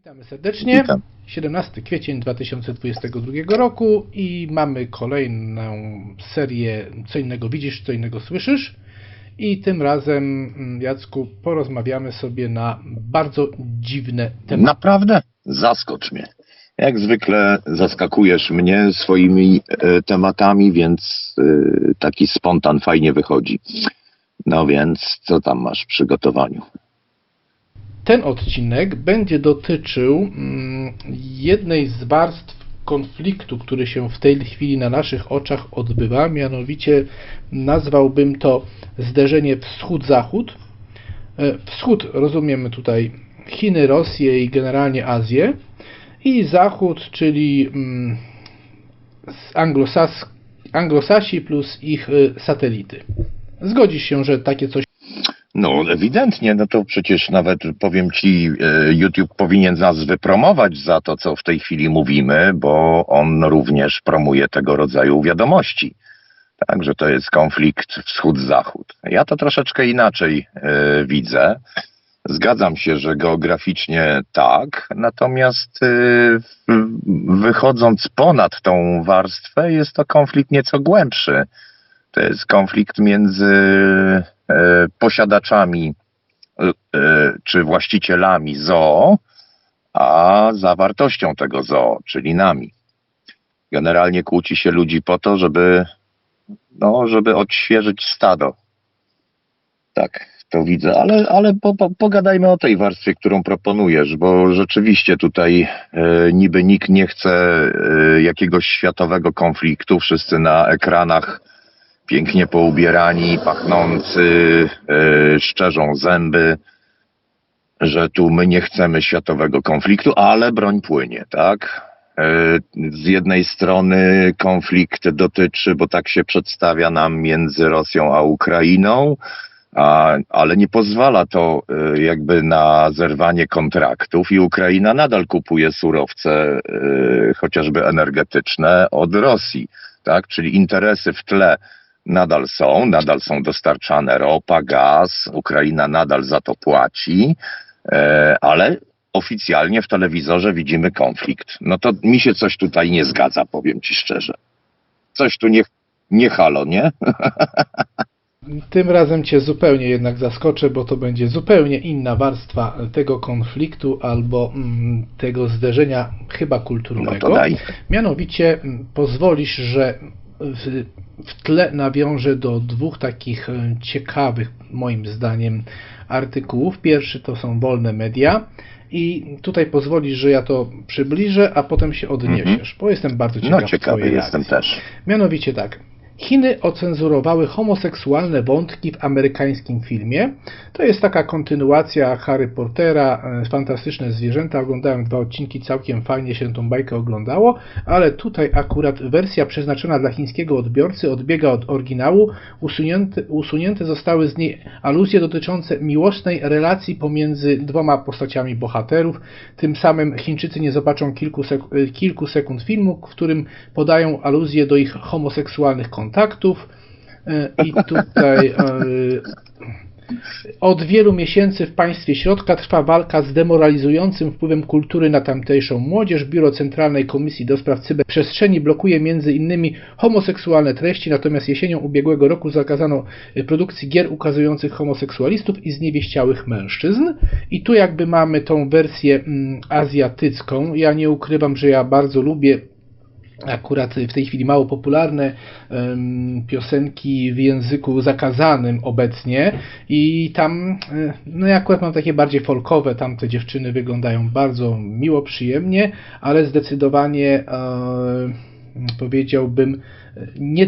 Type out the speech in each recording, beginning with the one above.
Witamy serdecznie. Witam. 17 kwiecień 2022 roku i mamy kolejną serię Co innego widzisz, co innego słyszysz. I tym razem, mm, Jacku, porozmawiamy sobie na bardzo dziwne tematy. Naprawdę? Zaskocz mnie. Jak zwykle zaskakujesz mnie swoimi e, tematami, więc e, taki spontan fajnie wychodzi. No więc, co tam masz w przygotowaniu? Ten odcinek będzie dotyczył mm, jednej z warstw konfliktu, który się w tej chwili na naszych oczach odbywa, mianowicie nazwałbym to zderzenie wschód-zachód. E, Wschód rozumiemy tutaj Chiny, Rosję i generalnie Azję i zachód, czyli mm, anglosas, anglosasi plus ich y, satelity. Zgodzisz się, że takie coś No, ewidentnie, no to przecież nawet powiem ci, e, YouTube powinien nas wypromować za to, co w tej chwili mówimy, bo on również promuje tego rodzaju wiadomości. Także to jest konflikt wschód-zachód. Ja to troszeczkę inaczej e, widzę. Zgadzam się, że geograficznie tak, natomiast e, wychodząc ponad tą warstwę, jest to konflikt nieco głębszy. To jest konflikt między posiadaczami e, e, czy właścicielami zoo, a zawartością tego zoo, czyli nami. Generalnie kłóci się ludzi po to, żeby, no, żeby odświeżyć stado. Tak, to widzę, ale, ale po, po, pogadajmy o tej warstwie, którą proponujesz, bo rzeczywiście tutaj e, niby nikt nie chce e, jakiegoś światowego konfliktu, wszyscy na ekranach pięknie poubierani, pachnący, e, szczerzą zęby, że tu my nie chcemy światowego konfliktu, ale broń płynie, tak? E, Z jednej strony konflikt dotyczy, bo tak się przedstawia nam między Rosją a Ukrainą, a, ale nie pozwala to e, jakby na zerwanie kontraktów i Ukraina nadal kupuje surowce, chociażby energetyczne, od Rosji, tak? Czyli interesy w tle nadal są, nadal są dostarczane ropa, gaz, Ukraina nadal za to płaci, e, ale oficjalnie w telewizorze widzimy konflikt. No to mi się coś tutaj nie zgadza, powiem ci szczerze. Coś tu nie, nie halo, nie? Tym razem Cię zupełnie jednak zaskoczę, bo to będzie zupełnie inna warstwa tego konfliktu albo mm, tego zderzenia chyba No kulturowego. to daj. Mianowicie mm, pozwolisz, że w, w tle nawiążę do dwóch takich e, ciekawych, moim zdaniem, artykułów. Pierwszy to są wolne media. I tutaj pozwolisz, że ja to przybliżę, a potem się odniesiesz, bo jestem bardzo ciekaw No ciekawy jestem reakcji. też. Mianowicie tak. Chiny ocenzurowały homoseksualne wątki w amerykańskim filmie. To jest taka kontynuacja Harry Pottera, e, Fantastyczne Zwierzęta. Oglądałem dwa odcinki, całkiem fajnie się tą bajkę oglądało, ale tutaj akurat wersja przeznaczona dla chińskiego odbiorcy odbiega od oryginału. Usunięte, usunięte zostały z niej aluzje dotyczące miłosnej relacji pomiędzy dwoma postaciami bohaterów. Tym samym Chińczycy nie zobaczą kilku, sek- kilku sekund filmu, w którym podają aluzje do ich homoseksualnych kontaktów. Y, I tutaj y, od wielu miesięcy w państwie środka trwa walka z demoralizującym wpływem kultury na tamtejszą młodzież. Biuro Centralnej Komisji do Spraw Cyberprzestrzeni blokuje między innymi homoseksualne treści, natomiast jesienią ubiegłego roku zakazano y, produkcji gier ukazujących homoseksualistów i zniewieściałych mężczyzn. I tu jakby mamy tą wersję mm, azjatycką. Ja nie ukrywam, że ja bardzo lubię akurat w tej chwili mało popularne piosenki w języku zakazanym obecnie i tam, e, no ja akurat mam takie bardziej folkowe, tam te dziewczyny wyglądają bardzo miło, przyjemnie, ale zdecydowanie e, powiedziałbym nie,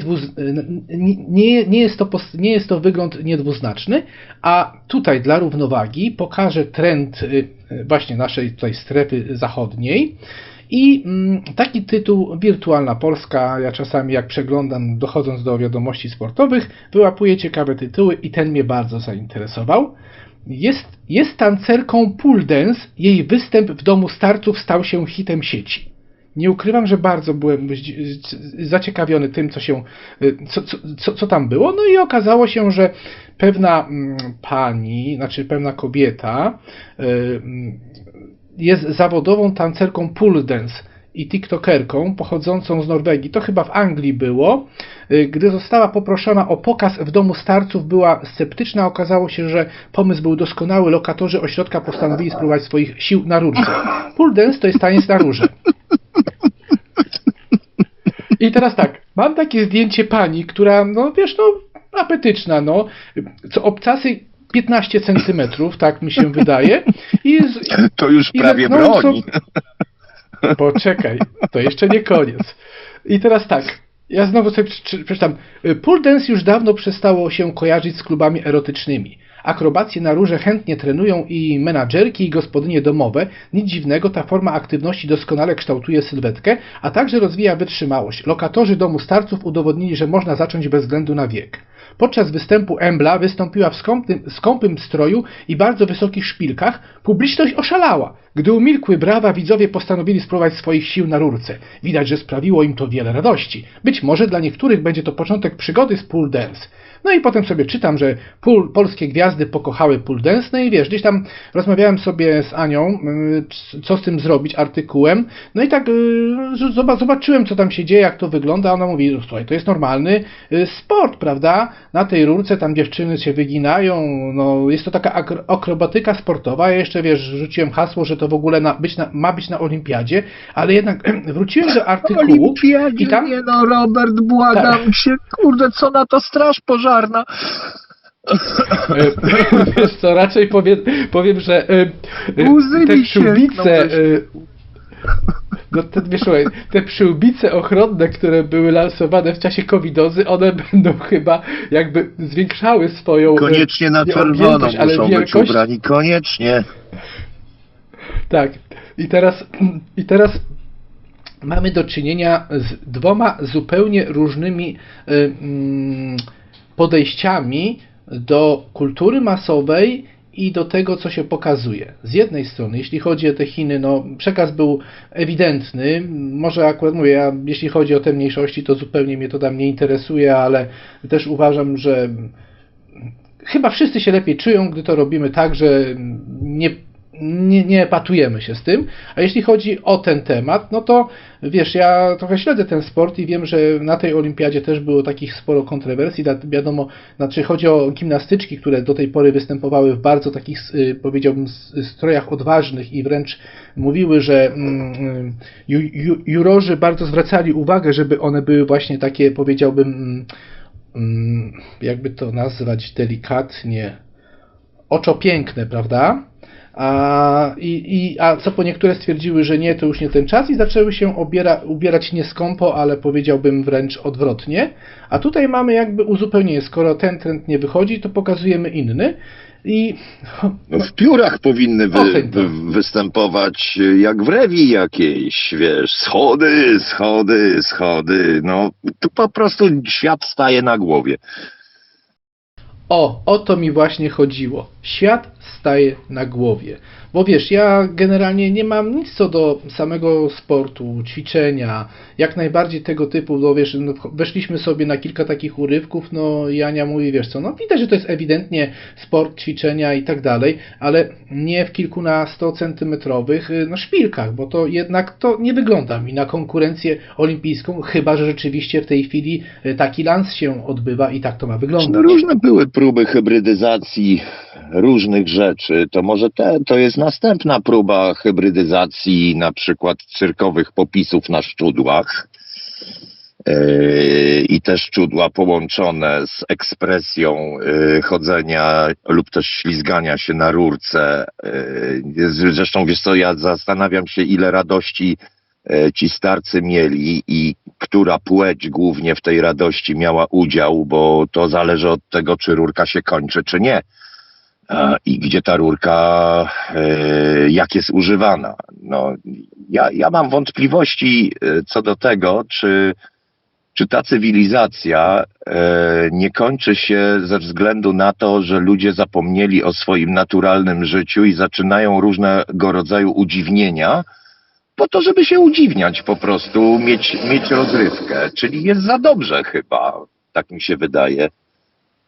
nie, nie, jest to, nie jest to wygląd niedwuznaczny, a tutaj dla równowagi pokażę trend y, właśnie naszej tutaj strefy zachodniej, i mm, taki tytuł Wirtualna Polska, ja czasami jak przeglądam, dochodząc do wiadomości sportowych, wyłapuję ciekawe tytuły i ten mnie bardzo zainteresował. Jest, jest tancerką pool dance, jej występ w domu starców stał się hitem sieci. Nie ukrywam, że bardzo byłem zaciekawiony tym, co się, co, co, co, co tam było. No i okazało się, że pewna mm, pani, znaczy pewna kobieta, y, mm, jest zawodową tancerką pole dance i tiktokerką pochodzącą z Norwegii. To chyba w Anglii było. Y, Gdy została poproszona o pokaz w domu starców, była sceptyczna. Okazało się, że pomysł był doskonały. Lokatorzy ośrodka postanowili spróbować swoich sił na rurze. Pole dance to jest taniec na rurze. I teraz tak, mam takie zdjęcie pani, która, no wiesz, no apetyczna, no, co obcasy 15 centymetrów, tak mi się wydaje. I z, To już I prawie broni. Poczekaj, to jeszcze nie koniec. I teraz tak, ja znowu sobie przeczy- przeczytam. Pole dance już dawno przestało się kojarzyć z klubami erotycznymi. Akrobacje na róże chętnie trenują i menadżerki, i gospodynie domowe. Nic dziwnego, ta forma aktywności doskonale kształtuje sylwetkę, a także rozwija wytrzymałość. Lokatorzy domu starców udowodnili, że można zacząć bez względu na wiek. Podczas występu Embla wystąpiła w skąpym, skąpym stroju i bardzo wysokich szpilkach. Publiczność oszalała. Gdy umilkły brawa, widzowie postanowili spróbować swoich sił na rurce. Widać, że sprawiło im to wiele radości. Być może dla niektórych będzie to początek przygody z pool dance. No i potem sobie czytam, że pool, polskie gwiazdy pokochały pool dance, no i wiesz, gdzieś tam rozmawiałem sobie z Anią, y, co z tym zrobić, artykułem, no i tak y, zobaczyłem, co tam się dzieje, jak to wygląda, ona mówi, no, słuchaj, to jest normalny y, sport, prawda, na tej rurce tam dziewczyny się wyginają, no jest to taka akro- akrobatyka sportowa, ja jeszcze, wiesz, rzuciłem hasło, że to w ogóle na, być na, ma być na olimpiadzie, ale jednak wróciłem do artykułu Olimpiadzie, i tam... nie no, Robert, błagam Tak. cię, kurde, co na to straż pożarna? E, Wiesz co, raczej powiem, powiem że e, Łzy te przyłbice, e, no te, wiesz, te przyłbice ochronne, które były lansowane w czasie covidozy, one będą chyba jakby zwiększały swoją Koniecznie na czerwono muszą być wielkość. ubrani. Koniecznie. Tak. I teraz, I teraz mamy do czynienia z dwoma zupełnie różnymi y, mm, podejściami do kultury masowej i do tego, co się pokazuje. Z jednej strony, jeśli chodzi o te Chiny, no, przekaz był ewidentny. Może akurat mówię, ja, jeśli chodzi o te mniejszości, to zupełnie mnie to tam nie interesuje, ale też uważam, że chyba wszyscy się lepiej czują, gdy to robimy tak, że nie, nie, nie patujemy się z tym. A jeśli chodzi o ten temat, no to wiesz, ja trochę śledzę ten sport i wiem, że na tej olimpiadzie też było takich sporo kontrowersji. Wiadomo, znaczy chodzi o gimnastyczki, które do tej pory występowały w bardzo takich, y, powiedziałbym, s- strojach odważnych i wręcz mówiły, że mm, ju, ju, jurorzy bardzo zwracali uwagę, żeby one były właśnie takie, powiedziałbym, mm, mm, jakby to nazwać delikatnie, oczopiękne, prawda? A, i, i, a co po niektóre stwierdziły, że nie, to już nie ten czas i zaczęły się obiera, ubierać nie skąpo, ale powiedziałbym wręcz odwrotnie. A tutaj mamy jakby uzupełnienie, skoro ten trend nie wychodzi, to pokazujemy inny. I No, w piórach powinny wy, występować jak w rewi jakiejś, wiesz, schody, schody, schody. No, tu po prostu świat staje na głowie. O, o to mi właśnie chodziło. Świat staje na głowie. Bo wiesz, ja generalnie nie mam nic co do samego sportu, ćwiczenia, jak najbardziej tego typu, no wiesz, no, weszliśmy sobie na kilka takich urywków, no i Ania mówi, wiesz co, no widać, że to jest ewidentnie sport, ćwiczenia i tak dalej, ale nie w kilkunastocentymetrowych y, no, szpilkach, bo to jednak to nie wygląda mi na konkurencję olimpijską, chyba, że rzeczywiście w tej chwili y, taki lans się odbywa i tak to ma wyglądać. No, różne były próby hybrydyzacji różnych rzeczy. To może te, to jest następna próba hybrydyzacji na przykład cyrkowych popisów na szczudłach. Yy, I te szczudła połączone z ekspresją yy, chodzenia lub też ślizgania się na rurce. Yy, Zresztą wiesz co, ja zastanawiam się, ile radości ci starcy mieli i która płeć głównie w tej radości miała udział, bo to zależy od tego, czy rurka się kończy, czy nie. I gdzie ta rurka, e, jak jest używana. No, ja, ja mam wątpliwości e, co do tego, czy, czy ta cywilizacja e, nie kończy się ze względu na to, że ludzie zapomnieli o swoim naturalnym życiu i zaczynają różnego rodzaju udziwnienia, po to, żeby się udziwniać po prostu, mieć, mieć rozrywkę. Czyli jest za dobrze chyba, tak mi się wydaje.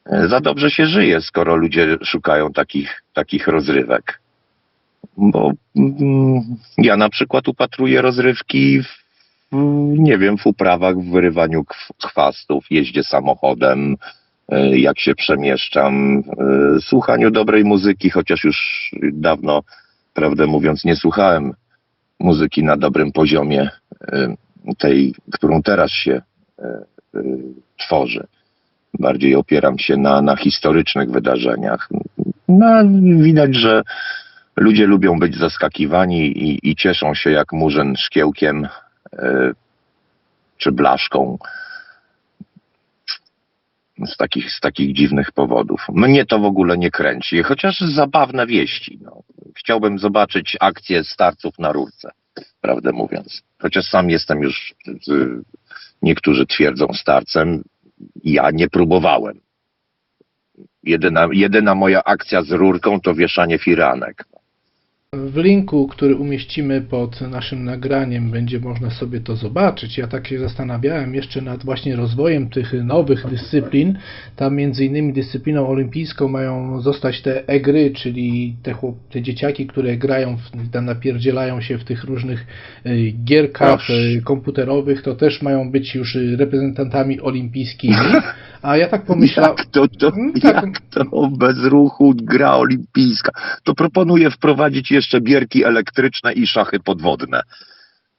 E, Za dobrze się żyje, skoro ludzie szukają takich, takich rozrywek. Bo mm, ja na przykład upatruję rozrywki w, nie wiem, w uprawach, w wyrywaniu chwastów, jeździe samochodem, e, jak się przemieszczam, e, słuchaniu dobrej muzyki, chociaż już dawno, prawdę mówiąc, nie słuchałem muzyki na dobrym poziomie, tej, którą teraz się tworzy. Bardziej opieram się na, na historycznych wydarzeniach. No, widać, że ludzie lubią być zaskakiwani i, i cieszą się jak murzyn szkiełkiem e, czy blaszką z takich, z takich dziwnych powodów. Mnie to w ogóle nie kręci, chociaż zabawne wieści. No. Chciałbym zobaczyć akcję starców na rurce, prawdę mówiąc. Chociaż sam jestem już, niektórzy twierdzą starcem, ja nie próbowałem. Jedyna, jedyna moja akcja z rurką to wieszanie firanek. W linku, który umieścimy pod naszym nagraniem, będzie można sobie to zobaczyć. Ja tak się zastanawiałem jeszcze nad właśnie rozwojem tych nowych dyscyplin. Tam między innymi dyscypliną olimpijską mają zostać te egry, czyli te, chłop, te dzieciaki, które grają, w, tam napierdzielają się w tych różnych y, gierkach y, komputerowych, to też mają być już reprezentantami olimpijskimi. A ja tak pomyślałem, Jak to, to, tak. jak to bez ruchu gra olimpijska? To proponuję wprowadzić jeszcze bierki elektryczne i szachy podwodne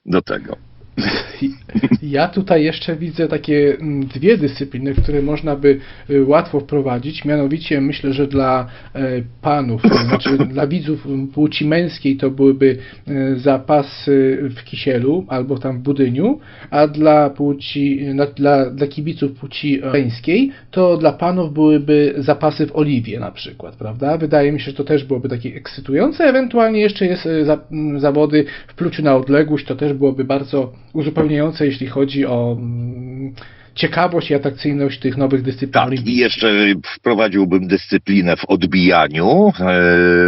do tego. Ja tutaj jeszcze widzę takie mm, dwie dyscypliny, które można by y, łatwo wprowadzić. Mianowicie myślę, że dla e, panów, znaczy dla widzów m, płci męskiej to byłyby e, zapasy w kisielu albo tam w budyniu, a dla płci, dla, dla kibiców płci żeńskiej to dla panów byłyby zapasy w oliwie na przykład, prawda? Wydaje mi się, że to też byłoby takie ekscytujące. Ewentualnie jeszcze jest e, zawody w pluciu na odległość, to też byłoby bardzo uzupełniające, jeśli chodzi o mm, ciekawość i atrakcyjność tych nowych dyscyplin Tak, i jeszcze wprowadziłbym dyscyplinę w odbijaniu, e,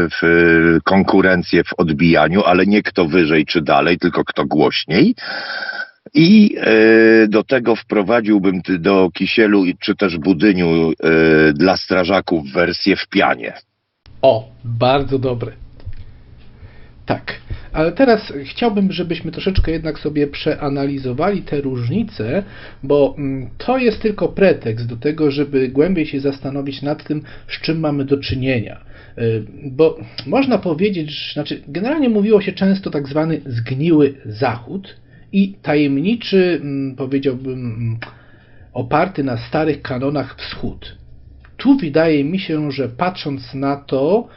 w e, konkurencję w odbijaniu, ale nie kto wyżej czy dalej, tylko kto głośniej. I e, do tego wprowadziłbym do kisielu czy też budyniu dla strażaków wersję w pianie. O, bardzo dobre. Tak, ale teraz chciałbym, żebyśmy troszeczkę jednak sobie przeanalizowali te różnice, bo mm, to jest tylko pretekst do tego, żeby głębiej się zastanowić nad tym, z czym mamy do czynienia. Y, Bo można powiedzieć, znaczy generalnie mówiło się często tak zwany zgniły zachód i tajemniczy, mm, powiedziałbym, mm, oparty na starych kanonach wschód tu wydaje mi się, że patrząc na to,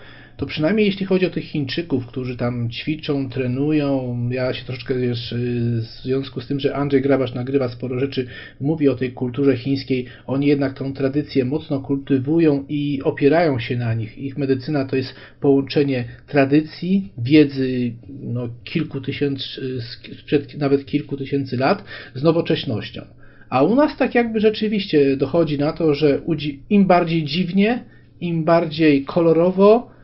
to przynajmniej jeśli chodzi o tych Chińczyków, którzy tam ćwiczą, trenują, ja się troszeczkę wiesz, y, w związku z tym, że Andrzej Grabasz nagrywa sporo rzeczy, mówi o tej kulturze chińskiej, oni jednak tą tradycję mocno kultywują i opierają się na nich. Ich medycyna to jest połączenie tradycji, wiedzy no, kilku tysięcy, y, sprzed nawet kilku tysięcy lat z nowocześnością. A u nas tak jakby rzeczywiście dochodzi na to, że im bardziej dziwnie, im bardziej kolorowo,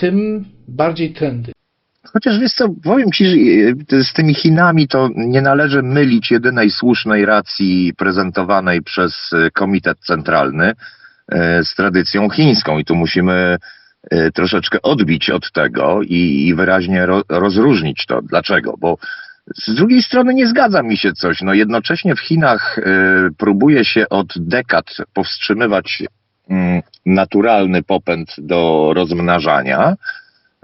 tym bardziej trendy. Chociaż wiesz co, powiem ci, że e, z tymi Chinami to nie należy mylić jedynej słusznej racji prezentowanej przez e, Komitet Centralny e, z tradycją chińską i tu musimy troszeczkę odbić od tego i, wyraźnie ro, rozróżnić to. Dlaczego? Bo z drugiej strony nie zgadza mi się coś. No jednocześnie w Chinach próbuje się od dekad powstrzymywać naturalny popęd do rozmnażania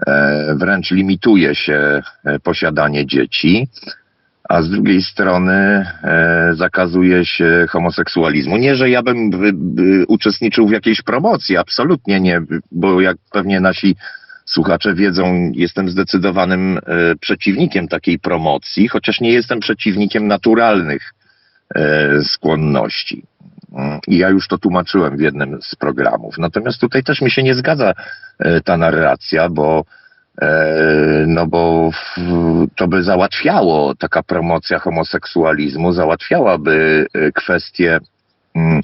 e, wręcz limituje się e, posiadanie dzieci, a z drugiej strony e, zakazuje się homoseksualizmu. Nie, że ja bym by, by uczestniczył w jakiejś promocji, absolutnie nie, bo jak pewnie nasi słuchacze wiedzą, jestem zdecydowanym przeciwnikiem takiej promocji, chociaż nie jestem przeciwnikiem naturalnych skłonności. Mm, I ja już to tłumaczyłem w jednym z programów. Natomiast tutaj też mi się nie zgadza e, ta narracja, bo e, no bo to by załatwiało, taka promocja homoseksualizmu załatwiałaby e, kwestię mm,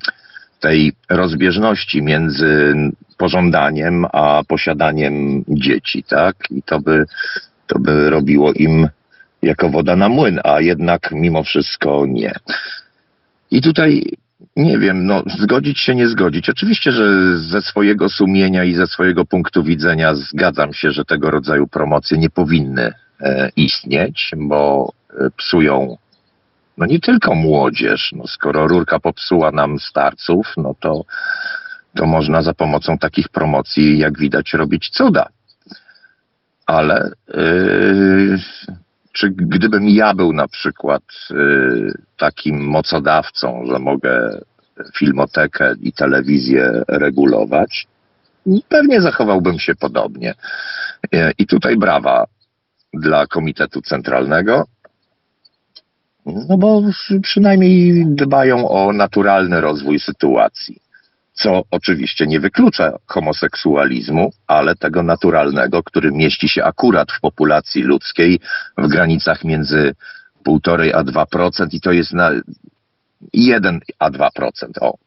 tej rozbieżności między pożądaniem a posiadaniem dzieci, tak? I to by, to by robiło im jako woda na młyn, a jednak mimo wszystko nie. I tutaj nie wiem, no zgodzić się, nie zgodzić. Oczywiście, że ze swojego sumienia i ze swojego punktu widzenia zgadzam się, że tego rodzaju promocje nie powinny e, istnieć, bo e, psują no nie tylko młodzież. No, skoro rurka popsuła nam starców, no to, to można za pomocą takich promocji, jak widać, robić cuda. Ale yy, czy gdybym ja był na przykład yy, takim mocodawcą, że mogę filmotekę i telewizję regulować, pewnie zachowałbym się podobnie. Yy, I tutaj brawa dla Komitetu Centralnego, no bo przynajmniej dbają o naturalny rozwój sytuacji. Co oczywiście nie wyklucza homoseksualizmu, ale tego naturalnego, który mieści się akurat w populacji ludzkiej w granicach między 1,5 a 2% i to jest na 1 a 2%. O,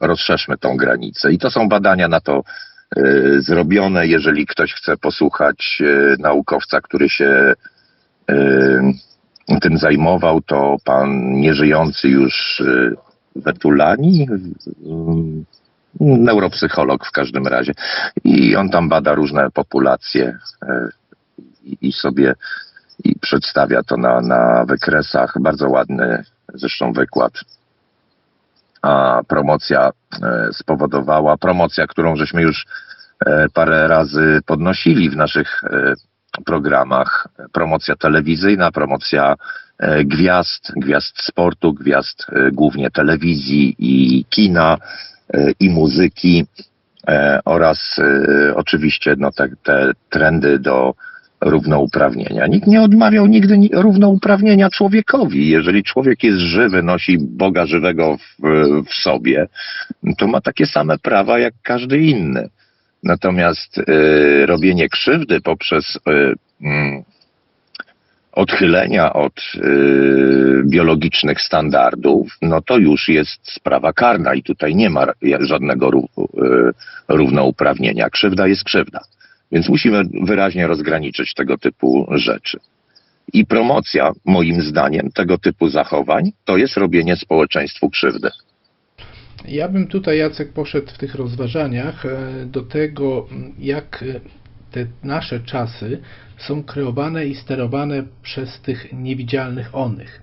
rozszerzmy tą granicę. I to są badania na to y, zrobione. Jeżeli ktoś chce posłuchać y, naukowca, który się y, tym zajmował, to pan nieżyjący już Wetulani, y, neuropsycholog w każdym razie. I on tam bada różne populacje y, i- sobie i przedstawia to na, na wykresach. Bardzo ładny zresztą wykład. A promocja e, spowodowała, promocja, którą żeśmy już e, parę razy podnosili w naszych e, programach. Promocja telewizyjna, promocja e, gwiazd, gwiazd sportu, gwiazd e, głównie telewizji i kina e, i muzyki oraz oczywiście no, te, te trendy do równouprawnienia. Nikt nie odmawiał nigdy ni- równouprawnienia człowiekowi. Jeżeli człowiek jest żywy, nosi Boga żywego w, w sobie, to ma takie same prawa jak każdy inny. Natomiast y, robienie krzywdy poprzez y, mm, odchylenia od y, biologicznych standardów, no to już jest sprawa karna i tutaj nie ma żadnego ró- y, równouprawnienia. Krzywda jest krzywda. Więc musimy wyraźnie rozgraniczyć tego typu rzeczy. I promocja, moim zdaniem, tego typu zachowań to jest robienie społeczeństwu krzywdy. Ja bym tutaj, Jacek, poszedł w tych rozważaniach e, do tego, jak te nasze czasy są kreowane i sterowane przez tych niewidzialnych onych.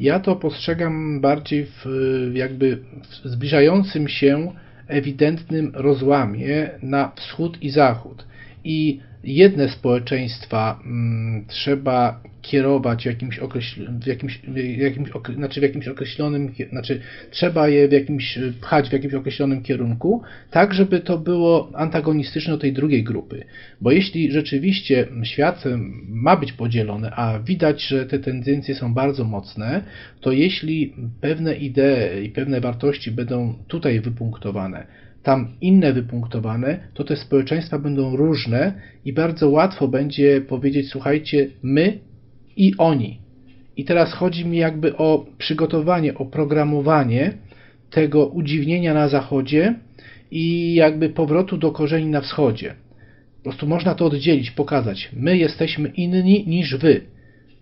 Ja to postrzegam bardziej w jakby w zbliżającym się ewidentnym rozłamie na wschód i zachód. I jedne społeczeństwa mm, trzeba kierować jakimś, określ- w jakimś, w jakimś, znaczy w jakimś określonym, znaczy trzeba je w jakimś, pchać w jakimś określonym kierunku, tak żeby to było antagonistyczne do tej drugiej grupy. Bo jeśli rzeczywiście świat ma być podzielony, a widać, że te tendencje są bardzo mocne, to jeśli pewne idee i pewne wartości będą tutaj wypunktowane, tam inne wypunktowane, to te społeczeństwa będą różne i bardzo łatwo będzie powiedzieć, słuchajcie, my i oni. I teraz chodzi mi jakby o przygotowanie, oprogramowanie tego udziwnienia na zachodzie i jakby powrotu do korzeni na wschodzie. Po prostu można to oddzielić, pokazać. My jesteśmy inni niż wy.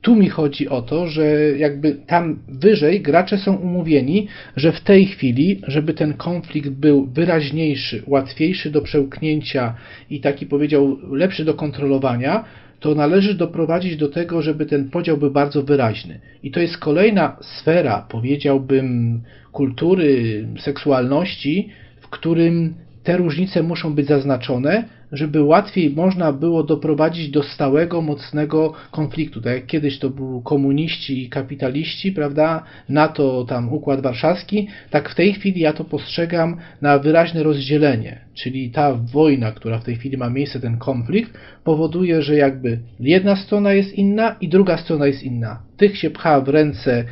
Tu mi chodzi o to, że jakby tam wyżej gracze są umówieni, że w tej chwili, żeby ten konflikt był wyraźniejszy, łatwiejszy do przełknięcia i taki powiedział lepszy do kontrolowania, to należy doprowadzić do tego, żeby ten podział był bardzo wyraźny. I to jest kolejna sfera, powiedziałbym, kultury, seksualności, w którym te różnice muszą być zaznaczone, żeby łatwiej można było doprowadzić do stałego, mocnego konfliktu. Tak jak kiedyś to były komuniści i kapitaliści, prawda? NATO, tam Układ Warszawski, tak w tej chwili ja to postrzegam na wyraźne rozdzielenie. Czyli ta wojna, która w tej chwili ma miejsce, ten konflikt, powoduje, że jakby jedna strona jest inna i druga strona jest inna. Tych się pcha w ręce, y,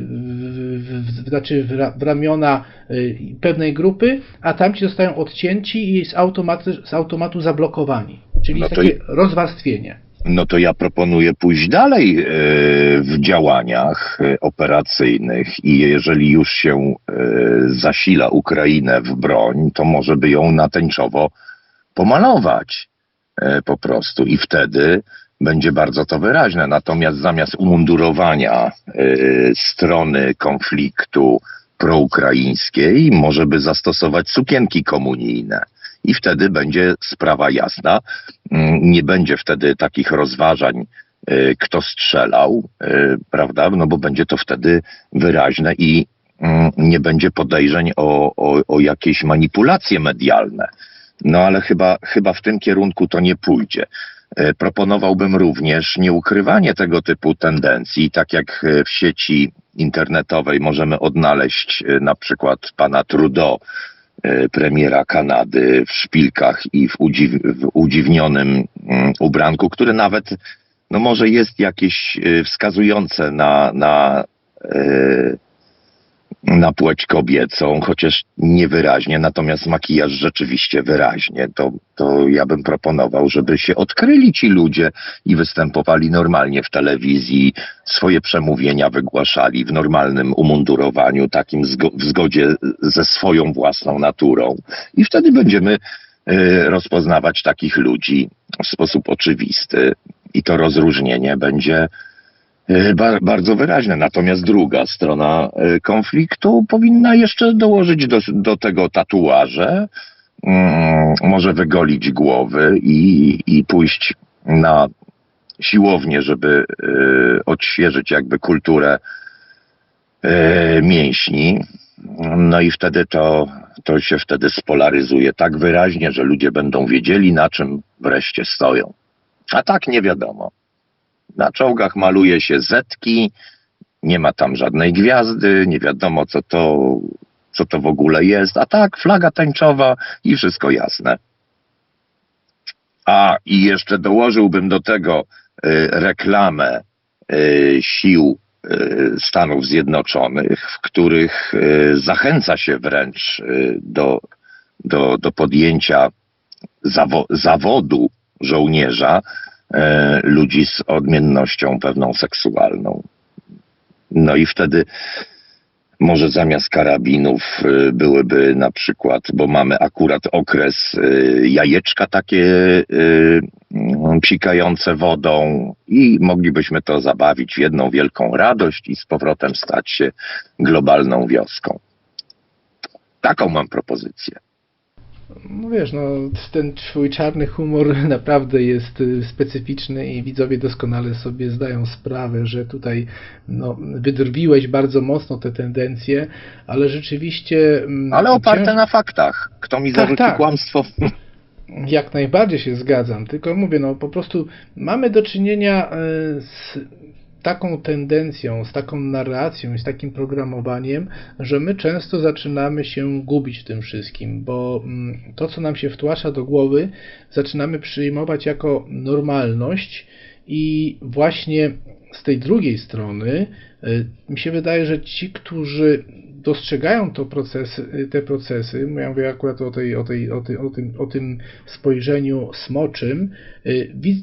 w, w, w, znaczy w, ra- w ramiona y, pewnej grupy, a tamci zostają odcięci i z automatu, z automatu zablokowani. Czyli No jest to takie rozwarstwienie. No to ja proponuję pójść dalej e, w działaniach e, operacyjnych i jeżeli już się e, zasila Ukrainę w broń, to może by ją natęczowo pomalować po prostu i wtedy będzie bardzo to wyraźne. Natomiast zamiast umundurowania strony konfliktu proukraińskiej, może by zastosować sukienki komunijne. I wtedy będzie sprawa jasna. Mm, Nie będzie wtedy takich rozważań, y, kto strzelał, y, prawda? No bo będzie to wtedy wyraźne i mm, nie będzie podejrzeń o, o, o jakieś manipulacje medialne. No ale chyba, chyba w tym kierunku to nie pójdzie. E, Proponowałbym również nieukrywanie tego typu tendencji, tak jak w sieci internetowej możemy odnaleźć na przykład pana Trudeau, premiera Kanady w szpilkach i w, udziw, w udziwnionym mm, ubranku, który nawet no może jest jakieś e, wskazujące na, na e, na płeć kobiecą, chociaż niewyraźnie, natomiast makijaż rzeczywiście wyraźnie. To, to ja bym proponował, żeby się odkryli ci ludzie i występowali normalnie w telewizji, swoje przemówienia wygłaszali w normalnym umundurowaniu, takim zgo- w zgodzie ze swoją własną naturą. I wtedy będziemy y, rozpoznawać takich ludzi w sposób oczywisty. I to rozróżnienie będzie bardzo wyraźne. Natomiast druga strona e, konfliktu powinna jeszcze dołożyć do, do tego tatuaże, mm, może wygolić głowy i, i pójść na siłownię, żeby e, odświeżyć jakby kulturę mięśni. No i wtedy to, to się wtedy spolaryzuje tak wyraźnie, że ludzie będą wiedzieli, na czym wreszcie stoją. A tak nie wiadomo. Na czołgach maluje się zetki, nie ma tam żadnej gwiazdy, nie wiadomo co to, co to w ogóle jest. A tak, flaga tęczowa i wszystko jasne. A i jeszcze dołożyłbym do tego y, reklamę y, sił y, Stanów Zjednoczonych, w których y, zachęca się wręcz y, do, do, do podjęcia zawo- zawodu żołnierza ludzi z odmiennością pewną seksualną. No i wtedy może zamiast karabinów y, byłyby na przykład, bo mamy akurat okres y, jajeczka takie psikające wodą i moglibyśmy to zabawić w jedną wielką radość i z powrotem stać się globalną wioską. Taką mam propozycję. No wiesz, no ten twój czarny humor naprawdę jest y, specyficzny i widzowie doskonale sobie zdają sprawę, że tutaj no, wydrwiłeś bardzo mocno te tendencje, ale rzeczywiście... mm, Ale oparte cięż- na faktach. Kto mi Tak, zarzuci tak. kłamstwo? Jak najbardziej się zgadzam, tylko mówię, no po prostu mamy do czynienia e, z taką tendencją, z taką narracją, i z takim programowaniem, że my często zaczynamy się gubić w tym wszystkim, bo mm, to, co nam się wtłacza do głowy, zaczynamy przyjmować jako normalność i właśnie z tej drugiej strony y, mi się wydaje, że ci, którzy dostrzegają to procesy, te procesy, ja mówię akurat o, tej, o, tej, o, tej, o, tym, o tym spojrzeniu smoczym, y, wi-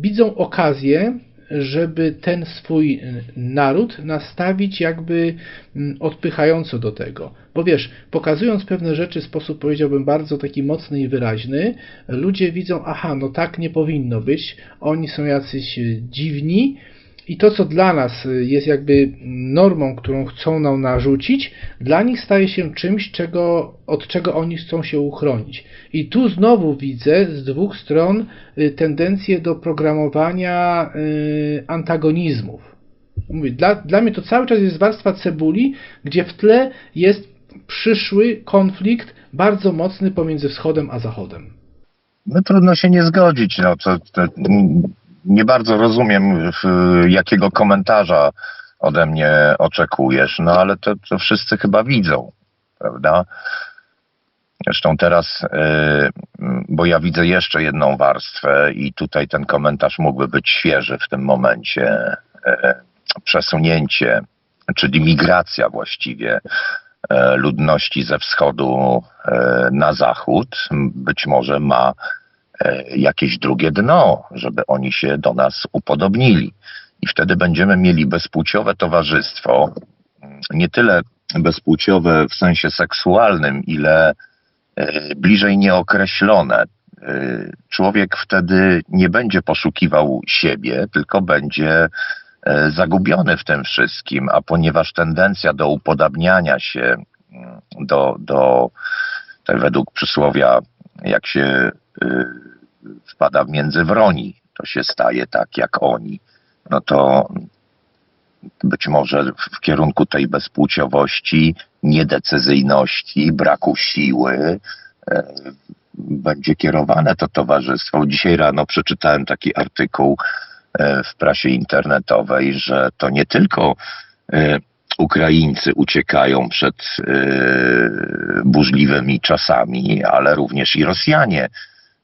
widzą okazję, żeby ten swój naród nastawić jakby mm, odpychająco do tego. Bo wiesz, pokazując pewne rzeczy w sposób powiedziałbym bardzo taki mocny i wyraźny, ludzie widzą, aha, no tak nie powinno być, oni są jacyś y, dziwni i to, co dla nas y, jest jakby normą, którą chcą nam narzucić, dla nich staje się czymś, czego, od czego oni chcą się uchronić. I tu znowu widzę z dwóch stron y, tendencję do programowania y, antagonizmów. Mówię, dla, dla mnie to cały czas jest warstwa cebuli, gdzie w tle jest przyszły konflikt bardzo mocny pomiędzy wschodem a zachodem. No trudno się nie zgodzić. No, to, to, nie bardzo rozumiem, jakiego komentarza ode mnie oczekujesz, no ale to, to wszyscy chyba widzą, prawda? Zresztą teraz, y, bo ja widzę jeszcze jedną warstwę i tutaj ten komentarz mógłby być świeży w tym momencie. y, Przesunięcie, czyli migracja właściwie e, ludności ze wschodu e, na zachód być może ma e, jakieś drugie dno, żeby oni się do nas upodobnili. I wtedy będziemy mieli bezpłciowe towarzystwo, nie tyle bezpłciowe w sensie seksualnym, ile e, bliżej nieokreślone. E, Człowiek wtedy nie będzie poszukiwał siebie, tylko będzie e, zagubiony w tym wszystkim, a ponieważ tendencja do upodabniania się mm, do, do tak według przysłowia, jak się y, wpada między wroni, to się staje tak jak oni, no to być może w kierunku tej bezpłciowości, niedecyzyjności, braku siły e, będzie kierowane to towarzystwo. Dzisiaj rano przeczytałem taki artykuł e, w prasie internetowej, że to nie tylko Ukraińcy uciekają przed e, burzliwymi czasami, ale również i Rosjanie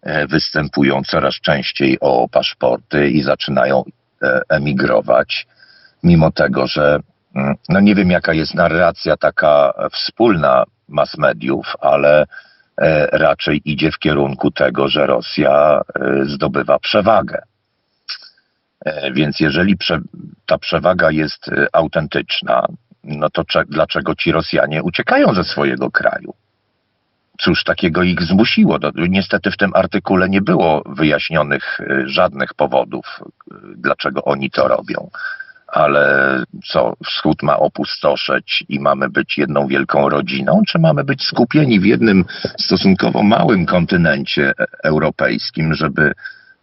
e, występują coraz częściej o paszporty i zaczynają e, emigrować, mimo tego, że mm, no nie wiem jaka jest narracja taka wspólna mass mediów, ale raczej idzie w kierunku tego, że Rosja zdobywa przewagę. Więc jeżeli ta przewaga jest autentyczna, no to cze, dlaczego ci Rosjanie uciekają ze swojego kraju? Cóż takiego ich zmusiło? No, niestety w tym artykule nie było wyjaśnionych e, żadnych powodów, e, dlaczego oni to robią. Ale co, wschód ma opustoszeć i mamy być jedną wielką rodziną, czy mamy być skupieni w jednym stosunkowo małym kontynencie e- europejskim, żeby,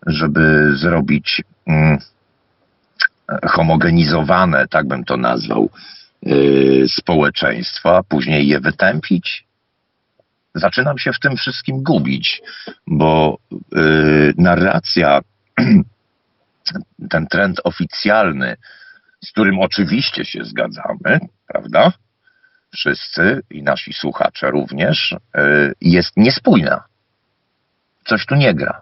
żeby zrobić mm, homogenizowane, tak bym to nazwał, yy, społeczeństwo, a później je wytępić? Zaczynam się w tym wszystkim gubić, bo yy, narracja, ten trend oficjalny, z którym oczywiście się zgadzamy, prawda? Wszyscy i nasi słuchacze również, yy, jest niespójna. Coś tu nie gra.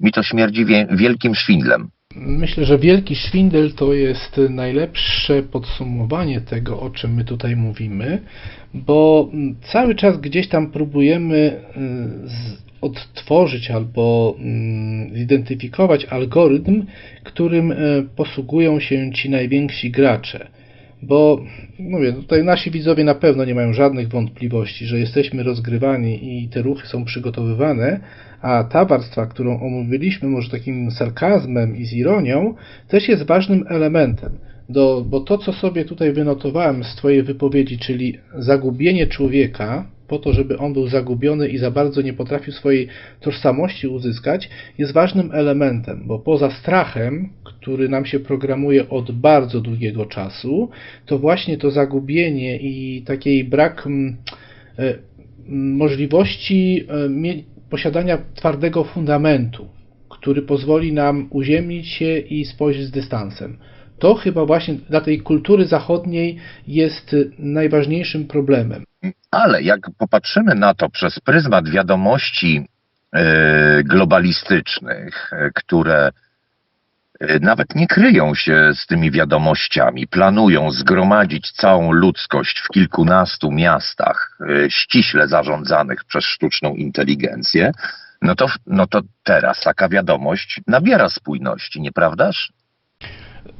Mi to śmierdzi wie, wielkim szwindlem. Myślę, że wielki szwindel to jest najlepsze podsumowanie tego, o czym my tutaj mówimy, bo cały czas gdzieś tam próbujemy y, odtworzyć albo mm, zidentyfikować algorytm, którym y, posługują się ci najwięksi gracze. Bo mówię, tutaj nasi widzowie na pewno nie mają żadnych wątpliwości, że jesteśmy rozgrywani i te ruchy są przygotowywane, a ta warstwa, którą omówiliśmy może takim sarkazmem i z ironią, też jest ważnym elementem. Do, bo to, co sobie tutaj wynotowałem z Twojej wypowiedzi, czyli zagubienie człowieka, po to, żeby on był zagubiony i za bardzo nie potrafił swojej tożsamości uzyskać, jest ważnym elementem, bo poza strachem, który nam się programuje od bardzo długiego czasu, to właśnie to zagubienie i takiej brak mm, e, mm, możliwości e, posiadania twardego fundamentu, który pozwoli nam uziemnić się i spojrzeć z dystansem. To chyba właśnie dla tej kultury zachodniej jest najważniejszym problemem. Ale jak popatrzymy na to przez pryzmat wiadomości e, globalistycznych, e, które nawet nie kryją się z tymi wiadomościami, planują zgromadzić całą ludzkość w kilkunastu miastach e, ściśle zarządzanych przez sztuczną inteligencję, no to, no to teraz taka wiadomość nabiera spójności, nieprawdaż?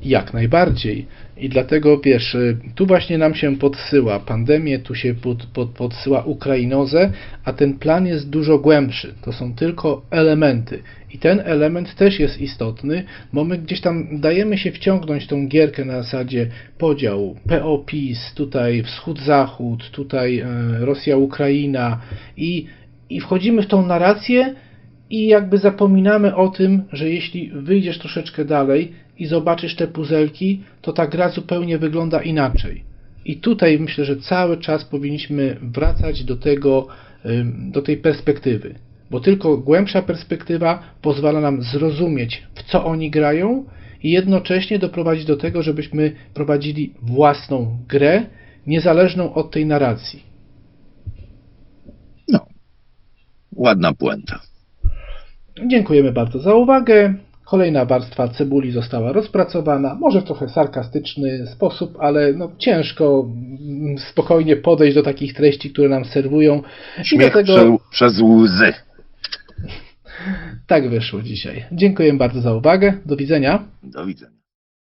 Jak najbardziej. I dlatego wiesz, y, tu właśnie nam się podsyła pandemię, tu się pod, pod, podsyła Ukrainozę, a ten plan jest dużo głębszy. To są tylko elementy. I ten element też jest istotny, bo my gdzieś tam dajemy się wciągnąć tą gierkę na zasadzie podziału PO-PiS, tutaj wschód-zachód, tutaj e, Rosja-Ukraina i, i wchodzimy w tą narrację i jakby zapominamy o tym, że jeśli wyjdziesz troszeczkę dalej i zobaczysz te puzelki, to ta gra zupełnie wygląda inaczej. I tutaj myślę, że cały czas powinniśmy wracać do tego, do tej perspektywy, bo tylko głębsza perspektywa pozwala nam zrozumieć, w co oni grają i jednocześnie doprowadzić do tego, żebyśmy prowadzili własną grę, niezależną od tej narracji. No, ładna puenta. Dziękujemy bardzo za uwagę. Kolejna warstwa cebuli została rozpracowana, może w trochę sarkastyczny sposób, ale no ciężko mm, spokojnie podejść do takich treści, które nam serwują. I Śmiech dlatego prze, przez łzy. tak wyszło dzisiaj. Dziękuję bardzo za uwagę. Do widzenia. Do widzenia.